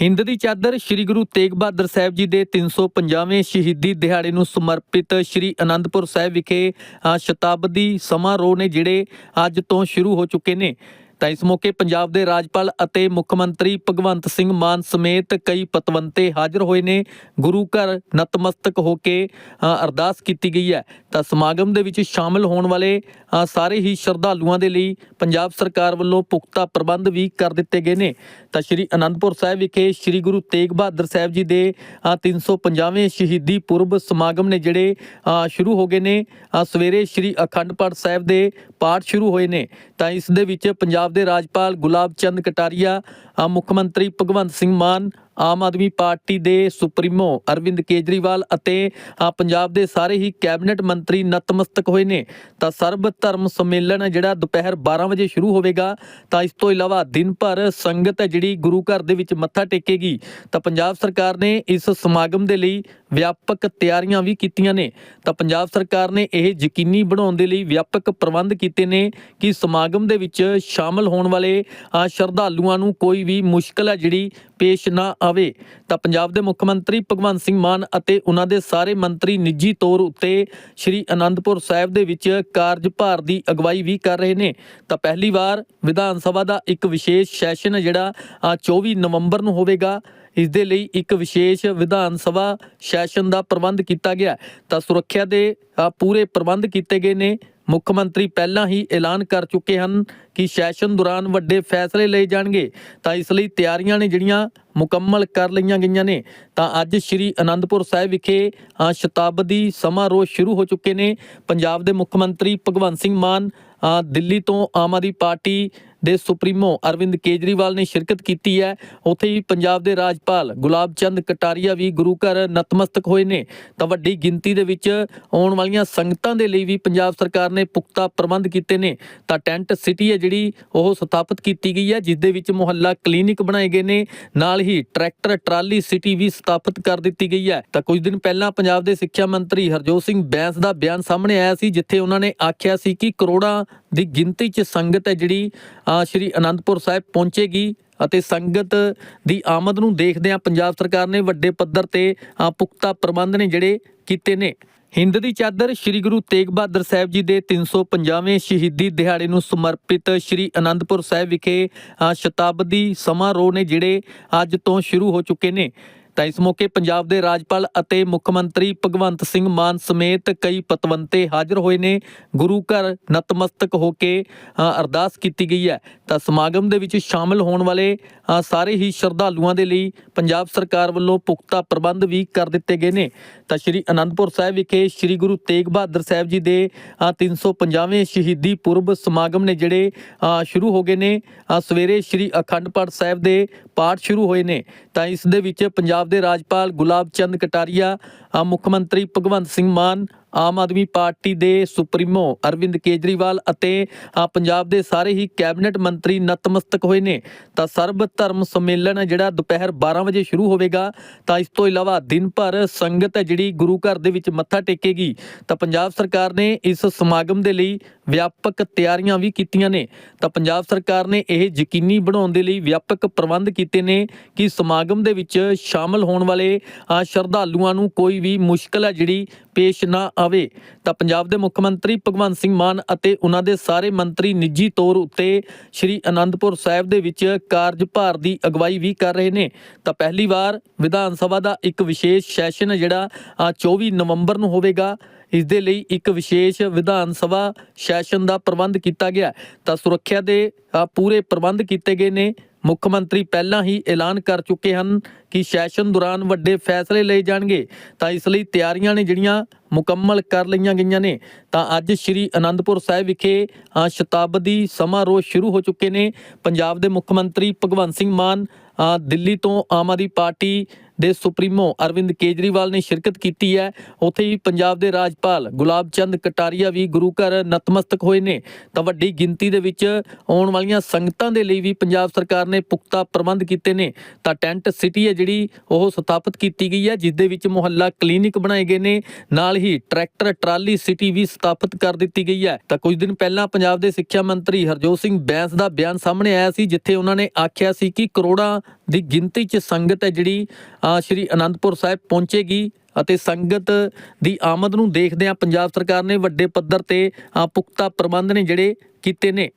ਹਿੰਦ ਦੀ ਚਾਦਰ ਸ੍ਰੀ ਗੁਰੂ ਤੇਗ ਬਹਾਦਰ ਸਾਹਿਬ ਜੀ ਦੇ 350ਵੇਂ ਸ਼ਹੀਦੀ ਦਿਹਾੜੇ ਨੂੰ ਸਮਰਪਿਤ ਸ੍ਰੀ ਅਨੰਦਪੁਰ ਸਾਹਿਬ ਵਿਖੇ ਸ਼ਤਾਬਦੀ ਸਮਾਰੋਹ ਨੇ ਜਿਹੜੇ ਅੱਜ ਤੋਂ ਸ਼ੁਰੂ ਹੋ ਚੁੱਕੇ ਨੇ। ਤਾਂ ਇਸ ਮੌਕੇ ਪੰਜਾਬ ਦੇ ਰਾਜਪਾਲ ਅਤੇ ਮੁੱਖ ਮੰਤਰੀ ਭਗਵੰਤ ਸਿੰਘ ਮਾਨ ਸਮੇਤ ਕਈ ਪਤਵੰਤੇ ਹਾਜ਼ਰ ਹੋਏ ਨੇ। ਗੁਰੂ ਘਰ ਨਤਮਸਤਕ ਹੋ ਕੇ ਅਰਦਾਸ ਕੀਤੀ ਗਈ ਹੈ। ਤਾਂ ਸਮਾਗਮ ਦੇ ਵਿੱਚ ਸ਼ਾਮਲ ਹੋਣ ਵਾਲੇ ਸਾਰੇ ਹੀ ਸ਼ਰਧਾਲੂਆਂ ਦੇ ਲਈ ਪੰਜਾਬ ਸਰਕਾਰ ਵੱਲੋਂ ਪੁਖਤਾ ਪ੍ਰਬੰਧ ਵੀ ਕਰ ਦਿੱਤੇ ਗਏ ਨੇ। ਤਾਂ ਸ਼੍ਰੀ ਅਨੰਦਪੁਰ ਸਾਹਿਬ ਵਿਖੇ ਸ਼੍ਰੀ ਗੁਰੂ ਤੇਗ ਬਹਾਦਰ ਸਾਹਿਬ ਜੀ ਦੇ ਅ, 350ਵੇਂ ਸ਼ਹੀਦੀ ਪੁਰਬ ਸਮਾਗਮ ਨੇ ਜਿਹੜੇ ਸ਼ੁਰੂ ਹੋ ਗਏ ਨੇ। ਸਵੇਰੇ ਸ਼੍ਰੀ ਅਖੰਡ ਪਾਠ ਸਾਹਿਬ ਦੇ ਪਾਠ ਸ਼ੁਰੂ ਹੋਏ ਨੇ। ਤਾਂ ਇਸ ਦੇ ਵਿੱਚ ਪੰਜਾਬ ਦੇ ਰਾਜਪਾਲ ਗੁਲਾਬ ਚੰਦ ਕਟਾਰੀਆ ਮੁੱਖ ਮੰਤਰੀ ਭਗਵੰਤ ਸਿੰਘ ਮਾਨ, ਆਮ ਆਦਮੀ ਪਾਰਟੀ ਦੇ ਸੁਪਰੀਮੋ ਅਰਵਿੰਦ ਕੇਜਰੀਵਾਲ ਅਤੇ ਪੰਜਾਬ ਦੇ ਸਾਰੇ ਹੀ ਕੈਬਨਿਟ ਮੰਤਰੀ ਨਤਮਸਤਕ ਹੋਏ ਨੇ। ਤਾਂ ਸਰਬ ਧਰਮ ਸੰਮੇਲਨ ਹੈ ਜਿਹੜਾ ਦੁਪਹਿਰ 12 ਵਜੇ ਸ਼ੁਰੂ ਹੋਵੇਗਾ, ਤਾਂ ਇਸ ਤੋਂ ਇਲਾਵਾ ਦਿਨ ਭਰ ਸੰਗਤ ਹੈ ਜਿਹੜੀ ਗੁਰੂ ਘਰ ਦੇ ਵਿੱਚ ਮੱਥਾ ਟੇਕੇਗੀ। ਤਾਂ ਪੰਜਾਬ ਸਰਕਾਰ ਨੇ ਇਸ ਸਮਾਗਮ ਦੇ ਲਈ ਵਿਆਪਕ ਤਿਆਰੀਆਂ ਵੀ ਕੀਤੀਆਂ ਨੇ। ਤਾਂ ਪੰਜਾਬ ਸਰਕਾਰ ਨੇ ਇਹ ਯਕੀਨੀ ਬਣਾਉਣ ਦੇ ਲਈ ਵਿਆਪਕ ਪ੍ਰਬੰਧ ਕੀਤੇ ਨੇ ਕਿ ਸਮਾਗਮ ਦੇ ਵਿੱਚ ਸ਼ਾਮਲ ਹੋਣ ਵਾਲੇ ਸ਼ਰਧਾਲੂਆਂ ਨੂੰ ਕੋਈ ਵੀ ਮੁਸ਼ਕਲ ਹੈ ਜਿਹੜੀ ਪੇਸ਼ ਨਾ ਆਵੇ। ਤਾਂ ਪੰਜਾਬ ਦੇ ਮੁੱਖ ਮੰਤਰੀ ਭਗਵੰਤ ਸਿੰਘ ਮਾਨ ਅਤੇ ਉਹਨਾਂ ਦੇ ਸਾਰੇ ਮੰਤਰੀ ਨਿੱਜੀ ਤੌਰ ਉੱਤੇ ਸ਼੍ਰੀ ਅਨੰਦਪੁਰ ਸਾਹਿਬ ਦੇ ਵਿੱਚ ਕਾਰਜਭਾਰ ਦੀ ਅਗਵਾਈ ਵੀ ਕਰ ਰਹੇ ਨੇ। ਤਾਂ ਪਹਿਲੀ ਵਾਰ ਵਿਧਾਨ ਸਭਾ ਦਾ ਇੱਕ ਵਿਸ਼ੇਸ਼ ਸੈਸ਼ਨ ਹੈ ਜਿਹੜਾ ਅ, 24 ਨਵੰਬਰ ਨੂੰ ਹੋਵੇਗਾ। ਇਸ ਦੇ ਲਈ ਇੱਕ ਵਿਸ਼ੇਸ਼ ਵਿਧਾਨ ਸਭਾ ਸੈਸ਼ਨ ਦਾ ਪ੍ਰਬੰਧ ਕੀਤਾ ਗਿਆ। ਤਾਂ ਸੁਰੱਖਿਆ ਦੇ ਪੂਰੇ ਪ੍ਰਬੰਧ ਕੀਤੇ ਗਏ ਨੇ। ਮੁੱਖ ਮੰਤਰੀ ਪਹਿਲਾਂ ਹੀ ਐਲਾਨ ਕਰ ਚੁੱਕੇ ਹਨ ਕਿ ਸੈਸ਼ਨ ਦੌਰਾਨ ਵੱਡੇ ਫੈਸਲੇ ਲਏ ਜਾਣਗੇ। ਤਾਂ ਇਸ ਲਈ ਤਿਆਰੀਆਂ ਨੇ ਜਿਹੜੀਆਂ ਮੁਕੰਮਲ ਕਰ ਲਈਆਂ ਗਈਆਂ ਨੇ। ਤਾਂ ਅੱਜ ਸ਼੍ਰੀ ਅਨੰਦਪੁਰ ਸਾਹਿਬ ਵਿਖੇ ਸ਼ਤਾਬਦੀ ਸਮਾਰੋਹ ਸ਼ੁਰੂ ਹੋ ਚੁੱਕੇ ਨੇ। ਪੰਜਾਬ ਦੇ ਮੁੱਖ ਮੰਤਰੀ ਭਗਵੰਤ ਸਿੰਘ ਮਾਨ ਦਿੱਲੀ ਤੋਂ ਆਮ ਆਦਮੀ ਪਾਰਟੀ ਦੇ ਸੁਪਰੀਮੋ ਅਰਵਿੰਦ ਕੇਜਰੀਵਾਲ ਨੇ ਸ਼ਿਰਕਤ ਕੀਤੀ ਹੈ। ਉੱਥੇ ਹੀ ਪੰਜਾਬ ਦੇ ਰਾਜਪਾਲ ਗੁਲਾਬ ਚੰਦ ਕਟਾਰੀਆ ਵੀ ਗੁਰੂ ਘਰ ਨਤਮਸਤਕ ਹੋਏ ਨੇ। ਤਾਂ ਵੱਡੀ ਗਿਣਤੀ ਦੇ ਵਿੱਚ ਆਉਣ ਵਾਲੀਆਂ ਸੰਗਤਾਂ ਦੇ ਲਈ ਵੀ ਪੰਜਾਬ ਸਰਕਾਰ ਨੇ ਪੁਖਤਾ ਪ੍ਰਬੰਧ ਕੀਤੇ ਨੇ। ਤਾਂ ਟੈਂਟ ਸਿਟੀ ਹੈ ਜਿਹੜੀ, ਉਹ ਸਥਾਪਿਤ ਕੀਤੀ ਗਈ ਹੈ, ਜਿਸ ਦੇ ਵਿੱਚ ਮੁਹੱਲਾ ਕਲੀਨਿਕ ਬਣਾਏ ਗਏ ਨੇ। ਨਾਲ ਹੀ ਟਰੈਕਟਰ ਟਰਾਲੀ ਸਿਟੀ ਵੀ ਸਥਾਪਿਤ ਕਰ ਦਿੱਤੀ ਗਈ ਹੈ। ਤਾਂ ਕੁਝ ਦਿਨ ਪਹਿਲਾਂ ਪੰਜਾਬ ਦੇ ਸਿੱਖਿਆ ਮੰਤਰੀ ਹਰਜੋਤ ਸਿੰਘ ਬੈਂਸ ਦਾ ਬਿਆਨ ਸਾਹਮਣੇ ਆਇਆ ਸੀ, ਜਿੱਥੇ ਉਹਨਾਂ ਨੇ ਆਖਿਆ ਸੀ ਕਿ ਕਰੋੜਾਂ ਦੀ ਗਿਣਤੀ 'ਚ ਸੰਗਤ ਹੈ ਜਿਹੜੀ ਸ਼੍ਰੀ ਅਨੰਦਪੁਰ ਸਾਹਿਬ ਪਹੁੰਚੇਗੀ ਅਤੇ ਸੰਗਤ ਦੀ ਆਮਦ ਨੂੰ ਦੇਖਦਿਆਂ ਪੰਜਾਬ ਸਰਕਾਰ ਨੇ ਵੱਡੇ ਪੱਧਰ ਤੇ ਪੁਖਤਾ ਪ੍ਰਬੰਧ ਨੇ ਜਿਹੜੇ ਕੀਤੇ ਨੇ। ਹਿੰਦ ਦੀ ਚਾਦਰ ਸ੍ਰੀ ਗੁਰੂ ਤੇਗ ਬਹਾਦਰ ਸਾਹਿਬ ਜੀ ਦੇ 350ਵੇਂ ਸ਼ਹੀਦੀ ਦਿਹਾੜੇ ਨੂੰ ਸਮਰਪਿਤ ਸ੍ਰੀ ਅਨੰਦਪੁਰ ਸਾਹਿਬ ਵਿਖੇ ਸ਼ਤਾਬਦੀ ਸਮਾਰੋਹ ਨੇ ਜਿਹੜੇ ਅੱਜ ਤੋਂ ਸ਼ੁਰੂ ਹੋ ਚੁੱਕੇ ਨੇ। ਤਾਂ ਇਸ ਮੌਕੇ ਪੰਜਾਬ ਦੇ ਰਾਜਪਾਲ ਅਤੇ ਮੁੱਖ ਮੰਤਰੀ ਭਗਵੰਤ ਸਿੰਘ ਮਾਨ ਸਮੇਤ ਕਈ ਪਤਵੰਤੇ ਹਾਜ਼ਰ ਹੋਏ ਨੇ। ਗੁਰੂ ਘਰ ਨਤਮਸਤਕ ਹੋ ਕੇ ਅਰਦਾਸ ਕੀਤੀ ਗਈ ਹੈ। ਤਾਂ ਸਮਾਗਮ ਦੇ ਵਿੱਚ ਸ਼ਾਮਲ ਹੋਣ ਵਾਲੇ ਸਾਰੇ ਹੀ ਸ਼ਰਧਾਲੂਆਂ ਦੇ ਲਈ ਪੰਜਾਬ ਸਰਕਾਰ ਵੱਲੋਂ ਪੁਖਤਾ ਪ੍ਰਬੰਧ ਵੀ ਕਰ ਦਿੱਤੇ ਗਏ ਨੇ। ਤਾਂ ਸ਼੍ਰੀ ਅਨੰਦਪੁਰ ਸਾਹਿਬ ਵਿਖੇ ਸ਼੍ਰੀ ਗੁਰੂ ਤੇਗ ਬਹਾਦਰ ਸਾਹਿਬ ਜੀ ਦੇ ਅ, 350ਵੇਂ ਸ਼ਹੀਦੀ ਪੁਰਬ ਸਮਾਗਮ ਨੇ ਜਿਹੜੇ ਸ਼ੁਰੂ ਹੋ ਗਏ ਨੇ। ਸਵੇਰੇ ਸ਼੍ਰੀ ਅਖੰਡ ਪਾਠ ਸਾਹਿਬ ਦੇ ਪਾਠ ਸ਼ੁਰੂ ਹੋਏ ਨੇ। ਤਾਂ ਇਸ ਦੇ ਵਿੱਚ ਪੰਜਾਬ ਦੇ ਰਾਜਪਾਲ ਗੁਲਾਬ ਚੰਦ ਕਟਾਰੀਆ ਮੁੱਖ ਮੰਤਰੀ ਭਗਵੰਤ ਸਿੰਘ ਮਾਨ, ਆਮ ਆਦਮੀ ਪਾਰਟੀ ਦੇ ਸੁਪਰੀਮੋ ਅਰਵਿੰਦ ਕੇਜਰੀਵਾਲ ਅਤੇ ਪੰਜਾਬ ਦੇ ਸਾਰੇ ਹੀ ਕੈਬਨਿਟ ਮੰਤਰੀ ਨਤਮਸਤਕ ਹੋਏ ਨੇ। ਤਾਂ ਸਰਬ ਧਰਮ ਸੰਮੇਲਨ ਹੈ ਜਿਹੜਾ ਦੁਪਹਿਰ 12 ਵਜੇ ਸ਼ੁਰੂ ਹੋਵੇਗਾ, ਤਾਂ ਇਸ ਤੋਂ ਇਲਾਵਾ ਦਿਨ ਭਰ ਸੰਗਤ ਹੈ ਜਿਹੜੀ ਗੁਰੂ ਘਰ ਦੇ ਵਿੱਚ ਮੱਥਾ ਟੇਕੇਗੀ। ਤਾਂ ਪੰਜਾਬ ਸਰਕਾਰ ਨੇ ਇਸ ਸਮਾਗਮ ਦੇ ਲਈ ਵਿਆਪਕ ਤਿਆਰੀਆਂ ਵੀ ਕੀਤੀਆਂ ਨੇ। ਤਾਂ ਪੰਜਾਬ ਸਰਕਾਰ ਨੇ ਇਹ ਯਕੀਨੀ ਬਣਾਉਣ ਦੇ ਲਈ ਵਿਆਪਕ ਪ੍ਰਬੰਧ ਕੀਤੇ ਨੇ ਕਿ ਸਮਾਗਮ ਦੇ ਵਿੱਚ ਸ਼ਾਮਲ ਹੋਣ ਵਾਲੇ ਸ਼ਰਧਾਲੂਆਂ ਨੂੰ ਕੋਈ ਵੀ ਮੁਸ਼ਕਲ ਹੈ ਜਿਹੜੀ ਪੇਸ਼ ਨਾ ਆਵੇ। ਤਾਂ ਪੰਜਾਬ ਦੇ ਮੁੱਖ ਮੰਤਰੀ ਭਗਵੰਤ ਸਿੰਘ ਮਾਨ ਅਤੇ ਉਹਨਾਂ ਦੇ ਸਾਰੇ ਮੰਤਰੀ ਨਿੱਜੀ ਤੌਰ ਉੱਤੇ ਸ਼੍ਰੀ ਅਨੰਦਪੁਰ ਸਾਹਿਬ ਦੇ ਵਿੱਚ ਕਾਰਜਭਾਰ ਦੀ ਅਗਵਾਈ ਵੀ ਕਰ ਰਹੇ ਨੇ। ਤਾਂ ਪਹਿਲੀ ਵਾਰ ਵਿਧਾਨ ਸਭਾ ਦਾ ਇੱਕ ਵਿਸ਼ੇਸ਼ ਸੈਸ਼ਨ ਹੈ ਜਿਹੜਾ ਅ, 24 ਨਵੰਬਰ ਨੂੰ ਹੋਵੇਗਾ। ਇਸ ਦੇ ਲਈ ਇੱਕ ਵਿਸ਼ੇਸ਼ ਵਿਧਾਨ ਸਭਾ ਸੈਸ਼ਨ ਦਾ ਪ੍ਰਬੰਧ ਕੀਤਾ ਗਿਆ। ਤਾਂ ਸੁਰੱਖਿਆ ਦੇ ਪੂਰੇ ਪ੍ਰਬੰਧ ਕੀਤੇ ਗਏ ਨੇ। ਮੁੱਖ ਮੰਤਰੀ ਪਹਿਲਾਂ ਹੀ ਐਲਾਨ ਕਰ ਚੁੱਕੇ ਹਨ ਕਿ ਸੈਸ਼ਨ ਦੌਰਾਨ ਵੱਡੇ ਫੈਸਲੇ ਲਏ ਜਾਣਗੇ। ਤਾਂ ਇਸ ਲਈ ਤਿਆਰੀਆਂ ਨੇ ਜਿਹੜੀਆਂ ਮੁਕੰਮਲ ਕਰ ਲਈਆਂ ਗਈਆਂ ਨੇ, ਤਾਂ ਅੱਜ ਸ਼੍ਰੀ ਅਨੰਦਪੁਰ ਸਾਹਿਬ ਵਿਖੇ ਸ਼ਤਾਬਦੀ ਸਮਾਰੋਹ ਸ਼ੁਰੂ ਹੋ ਚੁੱਕੇ ਨੇ। ਪੰਜਾਬ ਦੇ ਮੁੱਖ ਮੰਤਰੀ ਭਗਵੰਤ ਸਿੰਘ ਮਾਨ ਦਿੱਲੀ ਤੋਂ ਆਮ ਆਦਮੀ ਪਾਰਟੀ ਦੇ ਸੁਪਰੀਮੋ ਅਰਵਿੰਦ ਕੇਜਰੀਵਾਲ ਨੇ ਸ਼ਿਰਕਤ ਕੀਤੀ ਹੈ। ਉੱਥੇ ਹੀ ਪੰਜਾਬ ਦੇ ਰਾਜਪਾਲ ਗੁਲਾਬ ਚੰਦ ਕਟਾਰੀਆ ਵੀ ਗੁਰੂ ਘਰ ਨਤਮਸਤਕ ਹੋਏ ਨੇ। ਤਾਂ ਵੱਡੀ ਗਿਣਤੀ ਦੇ ਵਿੱਚ ਆਉਣ ਵਾਲੀਆਂ ਸੰਗਤਾਂ ਦੇ ਲਈ ਵੀ ਪੰਜਾਬ ਸਰਕਾਰ ਨੇ ਪੁਖਤਾ ਪ੍ਰਬੰਧ ਕੀਤੇ ਨੇ। ਤਾਂ ਟੈਂਟ ਸਿਟੀ ਹੈ ਜਿਹੜੀ, ਉਹ ਸਥਾਪਿਤ ਕੀਤੀ ਗਈ ਹੈ, ਜਿਸ ਦੇ ਵਿੱਚ ਮੁਹੱਲਾ ਕਲੀਨਿਕ ਬਣਾਏ ਗਏ ਨੇ। ਨਾਲ ਹੀ ਟਰੈਕਟਰ ਟਰਾਲੀ ਸਿਟੀ ਵੀ ਸਥਾਪਿਤ ਕਰ ਦਿੱਤੀ ਗਈ ਹੈ। ਤਾਂ ਕੁਝ ਦਿਨ ਪਹਿਲਾਂ ਪੰਜਾਬ ਦੇ ਸਿੱਖਿਆ ਮੰਤਰੀ ਹਰਜੋਤ ਸਿੰਘ ਬੈਂਸ ਦਾ ਬਿਆਨ ਸਾਹਮਣੇ ਆਇਆ ਸੀ, ਜਿੱਥੇ ਉਹਨਾਂ ਨੇ ਆਖਿਆ ਸੀ ਕਿ ਕਰੋੜਾਂ ਦੀ ਗਿਣਤੀ 'ਚ ਸੰਗਤ ਹੈ ਜਿਹੜੀ ਸ਼੍ਰੀ ਅਨੰਦਪੁਰ ਸਾਹਿਬ ਪਹੁੰਚੇਗੀ ਅਤੇ ਸੰਗਤ ਦੀ ਆਮਦ ਨੂੰ ਦੇਖਦਿਆਂ ਪੰਜਾਬ ਸਰਕਾਰ ਨੇ ਵੱਡੇ ਪੱਧਰ ਤੇ ਪੁਖਤਾ ਪ੍ਰਬੰਧ ਨੇ ਜਿਹੜੇ ਕੀਤੇ ਨੇ।